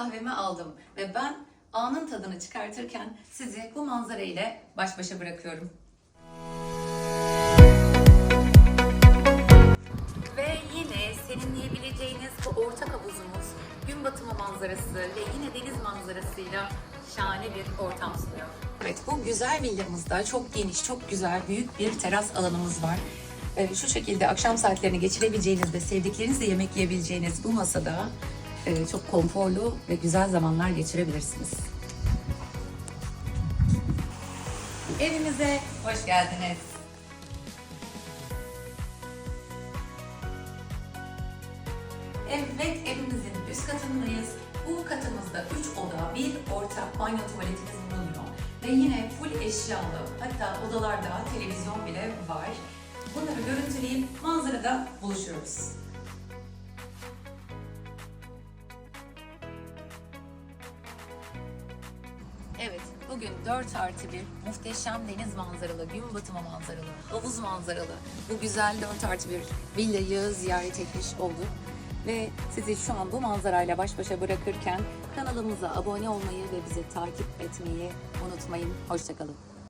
kahvemi aldım ve ben anın tadını çıkartırken sizi bu manzara ile baş başa bırakıyorum. Ve yine serinleyebileceğiniz bu ortak havuzumuz gün batımı manzarası ve yine deniz manzarasıyla şahane bir ortam sunuyor. Evet bu güzel villamızda çok geniş, çok güzel, büyük bir teras alanımız var. Ee, şu şekilde akşam saatlerini geçirebileceğiniz ve sevdiklerinizle yemek yiyebileceğiniz bu masada çok konforlu ve güzel zamanlar geçirebilirsiniz. Evimize hoş geldiniz. Evet, evimizin üst katındayız. Bu katımızda 3 oda, bir ortak banyo tuvaletimiz bulunuyor. Ve yine full eşyalı, hatta odalarda televizyon bile var. Bunları görüntüleyip manzarada buluşuyoruz. Evet, bugün 4 artı 1 muhteşem deniz manzaralı, gün batımı manzaralı, havuz manzaralı bu güzel 4 artı 1 villayı ziyaret etmiş olduk. Ve sizi şu an bu manzarayla baş başa bırakırken kanalımıza abone olmayı ve bizi takip etmeyi unutmayın. Hoşçakalın.